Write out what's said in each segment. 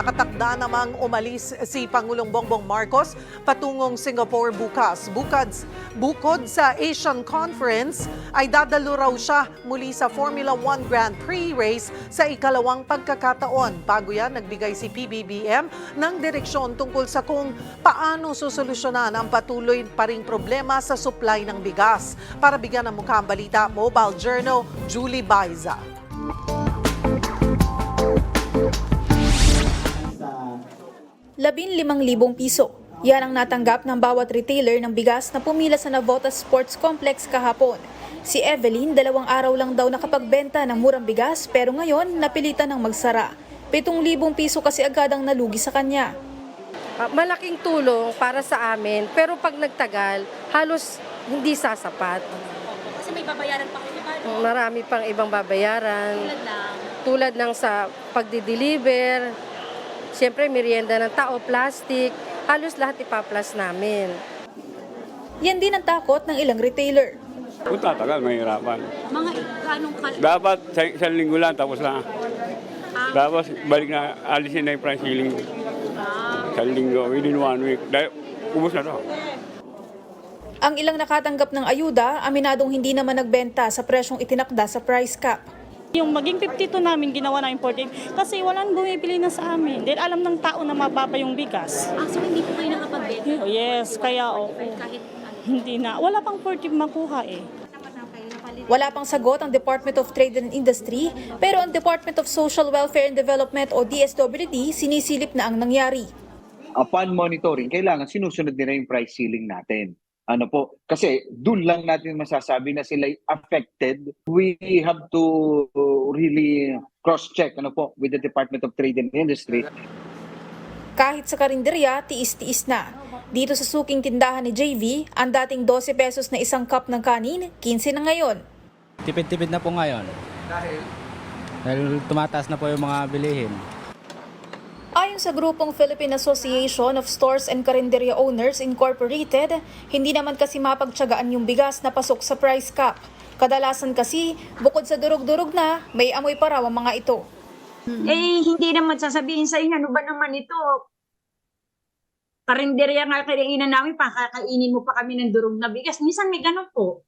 Nakatakda namang umalis si Pangulong Bongbong Marcos patungong Singapore bukas. Bukod, bukod sa Asian Conference, ay dadalo raw siya muli sa Formula 1 Grand Prix race sa ikalawang pagkakataon. Bago yan, nagbigay si PBBM ng direksyon tungkol sa kung paano susolusyonan ang patuloy pa ring problema sa supply ng bigas. Para bigyan ng mukha ang balita, Mobile Journal, Julie Baiza. Labin limang libong piso. Yan ang natanggap ng bawat retailer ng bigas na pumila sa Navota Sports Complex kahapon. Si Evelyn, dalawang araw lang daw nakapagbenta ng murang bigas pero ngayon napilitan ng magsara. Pitong libong piso kasi agad ang nalugi sa kanya. Ah, malaking tulong para sa amin, pero pag nagtagal, halos hindi sasapat. Kasi may babayaran pa kayo? Marami pang ibang babayaran, Tulad lang. tulad ng sa pagdi-deliver, siyempre merienda ng tao, plastic, halos lahat ipaplas namin. Yan din ang takot ng ilang retailer. Kung tatagal, mahirapan. Mga anong kal... Dapat sa isang linggo lang, tapos na. Tapos balik na, alisin na yung price ceiling. Sa linggo, within one week. Dahil, ubos na to. Ang ilang nakatanggap ng ayuda, aminadong hindi naman nagbenta sa presyong itinakda sa price cap. Yung maging 52 namin ginawa na imported kasi walang bumibili na sa amin. Dahil alam ng tao na mababa yung bigas. Ah, so hindi po kayo nakapagbenta? Oh, yes, kaya oo. Kahit ano. Hindi na. Wala pang 40 makuha eh. Wala pang sagot ang Department of Trade and Industry, pero ang Department of Social Welfare and Development o DSWD sinisilip na ang nangyari. upon monitoring, kailangan sinusunod nila yung price ceiling natin. Ano po? Kasi doon lang natin masasabi na sila affected. We have to really cross-check ano po with the Department of Trade and Industry. Kahit sa karinderya, tiis-tiis na. Dito sa suking tindahan ni JV, ang dating 12 pesos na isang cup ng kanin, 15 na ngayon. Tipid-tipid na po ngayon. Dahil? Dahil tumataas na po yung mga bilihin. Sa grupong Philippine Association of Stores and Karinderya Owners Incorporated, hindi naman kasi mapagtsagaan yung bigas na pasok sa price cap. Kadalasan kasi, bukod sa durog-durog na, may amoy pa raw ang mga ito. Eh, hindi naman sasabihin sa inyo, ano ba naman ito? Karinderya nga kainan namin, pakakainin mo pa kami ng durog na bigas. Minsan may ganun po.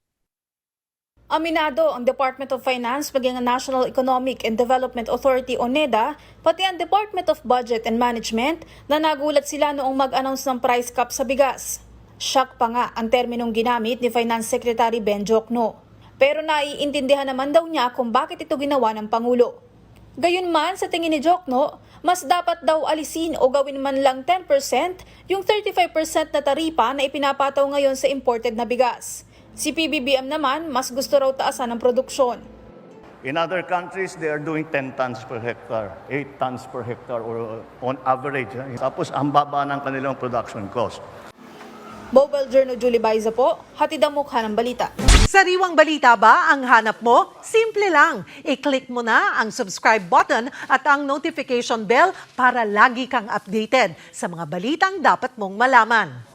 Aminado ang Department of Finance, maging ang National Economic and Development Authority o NEDA, pati ang Department of Budget and Management na nagulat sila noong mag-announce ng price cap sa bigas. Shock pa nga ang terminong ginamit ni Finance Secretary Ben Jokno. Pero naiintindihan naman daw niya kung bakit ito ginawa ng Pangulo. Gayunman, sa tingin ni Jokno, mas dapat daw alisin o gawin man lang 10% yung 35% na taripa na ipinapataw ngayon sa imported na bigas. Si PBBM naman, mas gusto raw taasan ang produksyon. In other countries, they are doing 10 tons per hectare, 8 tons per hectare or on average. eh. Tapos ang baba ng kanilang production cost. Mobile Journal Julie Baiza po, hatid ang mukha ng balita. Sariwang balita ba ang hanap mo? Simple lang. I-click mo na ang subscribe button at ang notification bell para lagi kang updated sa mga balitang dapat mong malaman.